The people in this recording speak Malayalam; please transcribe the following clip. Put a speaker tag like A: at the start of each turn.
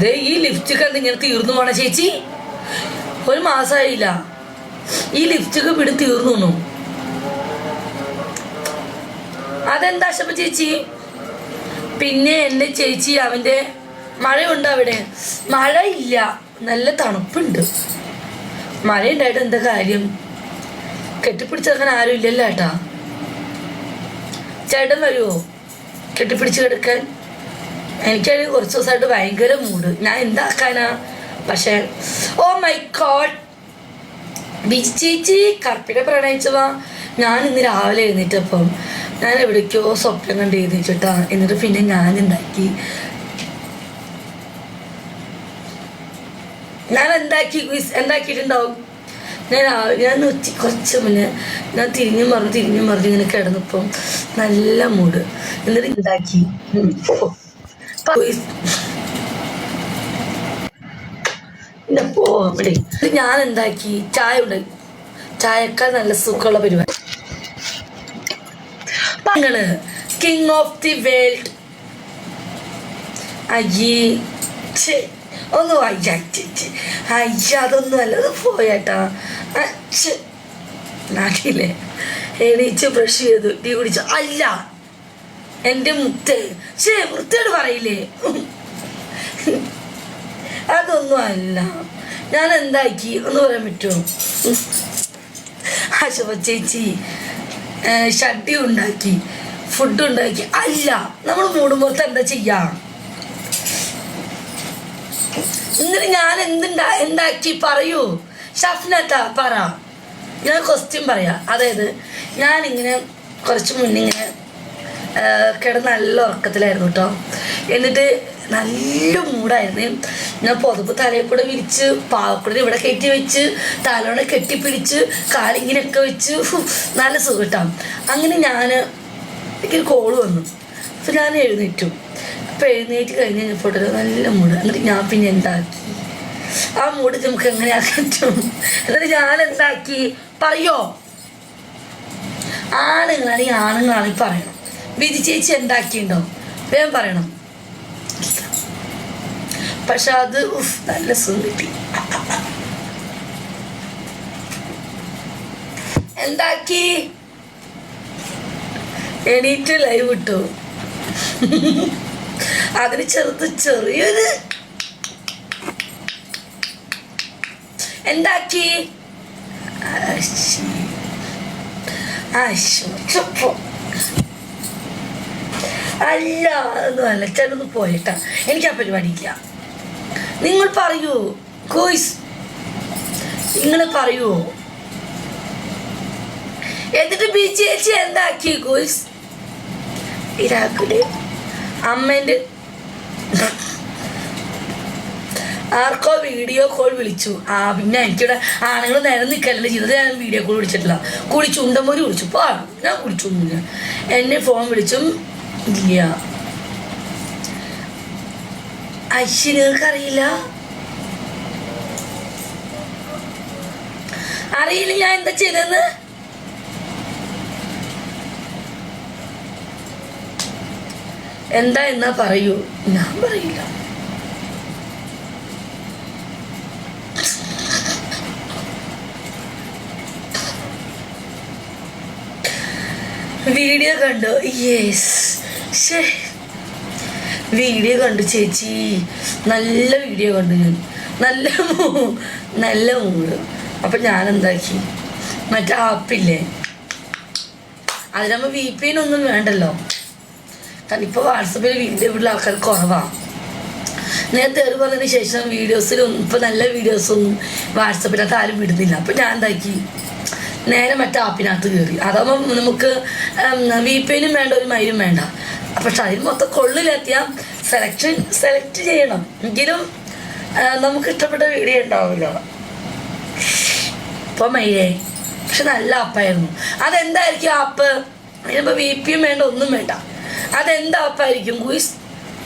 A: ദേ ഈ ലിപ്സ്റ്റിക് ഇങ്ങനെ തീർന്നു പോണ ചേച്ചി. ഒരു മാസമായില്ല ഈ ലിപ്സ്റ്റിക് പിടി തീർന്നു അതെന്താ ശപ്പ ചേച്ചി? പിന്നെ എന്റെ ചേച്ചി അവന്റെ മഴയുണ്ട് അവിടെ? മഴ ഇല്ല. നല്ല തണുപ്പുണ്ട്. മഴ ഉണ്ടായിട്ട് എന്താ കാര്യം? കെട്ടിപ്പിടിച്ചെടുക്കാൻ ആരും ഇല്ലല്ലോ ചേട്ടാ ചേട്ടൻ വരുമോ കെട്ടിപ്പിടിച്ച് കിടക്കാൻ? എനിക്കാണെങ്കിൽ കുറച്ച് ദിവസമായിട്ട് ഭയങ്കര മൂഡ് ഞാൻ എന്താക്കാനാ? പക്ഷേ ഓ മൈ ഗോഡ് ബിച്ചേച്ചി ചേച്ചി കറുപ്പിനെ പ്രണയിച്ചവാ ഞാൻ ഇന്ന് രാവിലെ എഴുന്നേറ്റപ്പം ഞാൻ എവിടേക്കോ സ്വപ്നം കണ്ട് എഴുന്നേറ്റിട്ടാ. എന്നിട്ട് പിന്നെ ഞാൻ ഉണ്ടാക്കി ഞാൻ എന്താക്കി? എന്താക്കിയിട്ടുണ്ടാവും? ഞാൻ ഞാൻ ഉച്ച കുറച്ച് മുന്നേ ഞാൻ തിരിഞ്ഞു മറിഞ്ഞ് തിരിഞ്ഞു മറിഞ്ഞ് ഇങ്ങനെ കിടന്നപ്പം നല്ല മൂഡ് എന്നിട്ട് ഉണ്ടാക്കി ഞാൻ എന്താക്കി ചായ ഉണ്ടാക്കി ചായക്കാൾ നല്ല സുഖമുള്ള പരിപാടി. പങ്ങൾ കിങ് ഓഫ് ദി വേൾഡ് അയ്യേ ഒന്ന് അയ്യ അയ്യ അതൊന്നും അല്ല പോയാട്ടാ. നാട്ടിലെ എണീച്ച് ബ്രഷ് ചെയ്തു ടീ കുടിച്ചു. അല്ല എന്റെ മുത്ത്. ശേ വൃത്തിയോട് പറയില്ലേ? അതൊന്നും അല്ല. ഞാൻ എന്താക്കി? ഒന്ന് പറയാൻ പറ്റുമോ ആശുപ ചേച്ചി ഷട്ടി ഉണ്ടാക്കി ഫുഡ് ഉണ്ടാക്കി. അല്ല നമ്മൾ മൂടുമ്പോഴത്തെ എന്താ ചെയ്യാ? ഇന്നലെ ഞാൻ എന്തുണ്ടാ എന്താക്കി പറയൂ? ഷഫ്നത്ത പറ. ഞാൻ ക്വസ്റ്റ്യൻ പറയാം. അതായത് ഞാനിങ്ങനെ കുറച്ച് മുന്നേ ഇങ്ങനെ ആഹ് കിടന്ന് നല്ല ഉറക്കത്തിലായിരുന്നു കേട്ടോ എന്നിട്ട് നല്ല മൂടായിരുന്നു ഞാൻ പുതപ്പ് തലയിൽ കൂടെ വിരിച്ച് പാവക്കൂടെ ഇവിടെ കെട്ടി വെച്ച് തലോടെ കെട്ടിപ്പിടിച്ച് കാലിങ്ങനെയൊക്കെ വെച്ച് നല്ല സുഖം കേട്ടോ അങ്ങനെ ഞാൻ എനിക്കൊരു കോൾ വന്നു. അപ്പം ഞാൻ എഴുന്നേറ്റു. അപ്പം എഴുന്നേറ്റ് കഴിഞ്ഞ് കഴിഞ്ഞപ്പോൾ നല്ല മൂട് എന്നിട്ട് ഞാൻ പിന്നെ എന്താക്കി? ആ മൂട് നമുക്ക് എങ്ങനെയാക്കാൻ പറ്റും? എന്നിട്ട് ഞാൻ എന്താക്കി? പറയോ? ആണുങ്ങളാണെങ്കിൽ ആണുങ്ങളാണെങ്കിൽ പറയണം വിധി ചേച്ചി എന്താക്കിയിട്ടുണ്ടോ വേഗം പറയണം. പക്ഷെ അത് ഉഫ്, നല്ല സുഖം എന്താക്കി? എണീറ്റ് ലൈവ് ഇട്ടു. അതിന് ചെറുത് ചെറിയൊരു എന്താക്കി. ആശു. അല്ല അല്ല. ചെറുത് പോയിട്ടാ. എനിക്ക് ആ പരിപാടിയില്ല. നിങ്ങൾ പറയൂ കോയ്സ്. നിങ്ങൾ പറയൂ. എന്നിട്ട് ബി ചേച്ചി എന്താക്കി കോയ്സ്? ഇരാക്കുടെ അമ്മേന്റെ ആർക്കോ വീഡിയോ കോൾ വിളിച്ചു. ആ പിന്നെ എനിക്കിവിടെ ആണുങ്ങൾ നേരം നിൽക്കലല്ലേ ചെയ്തത്. ഞാൻ വീഡിയോ കോൾ വിളിച്ചിട്ടില്ല. കുളിച്ചു ഉണ്ടമൊരു വിളിച്ചു പോ ഞാൻ കുളിച്ചു എന്നെ ഫോൺ വിളിച്ചും ഇല്ല. ഐശ്വര്യങ്ങൾക്ക് അറിയില്ല അറിയില്ല ഞാൻ എന്താ ചെയ്തെന്ന് എന്താ എന്നാ പറയൂ? ഞാൻ പറയില്ല. വീഡിയോ കണ്ടു. യെസ് ശേ വീഡിയോ കണ്ടു ചേച്ചി. നല്ല വീഡിയോ കണ്ടു ഞാൻ. നല്ല മൂ- നല്ല മൂഡ് അപ്പം ഞാൻ എന്താക്കി മറ്റേ ആപ്പില്ലേ അതിനാകുമ്പോൾ വി പി ഒന്നും വേണ്ടല്ലോ. കാരണം ഇപ്പോൾ വാട്സപ്പിൽ വീഡിയോ വിടുന്ന ആൾക്കാർ കുറവാണ് നേരത്തെ ഒരു പറഞ്ഞതിന് ശേഷം വീഡിയോസിലൊന്നും ഇപ്പം നല്ല വീഡിയോസൊന്നും വാട്സപ്പിനകത്ത് ആരും വിടുന്നില്ല അപ്പം ഞാൻ എന്താക്കി നേരെ മറ്റേ ആപ്പിനകത്ത് കയറി അതാകുമ്പോൾ നമുക്ക് വി പി എനും വേണ്ട ഒരു മയിലും വേണ്ട. പക്ഷെ അതിന് മൊത്തം കൊള്ളിലെത്തിയ സെലക്ഷൻ സെലക്ട് ചെയ്യണം. എങ്കിലും നമുക്ക് ഇഷ്ടപ്പെട്ട വീഡിയോ ഉണ്ടാവുമല്ലോ. ഇപ്പൊ മയ്യേ പക്ഷെ നല്ല അപ്പായിരുന്നു അതെന്തായിരിക്കും ആപ്പ് അതിനിപ്പോൾ വി പിയും വേണ്ട ഒന്നും വേണ്ട. അതെന്താ അപ്പായിരിക്കും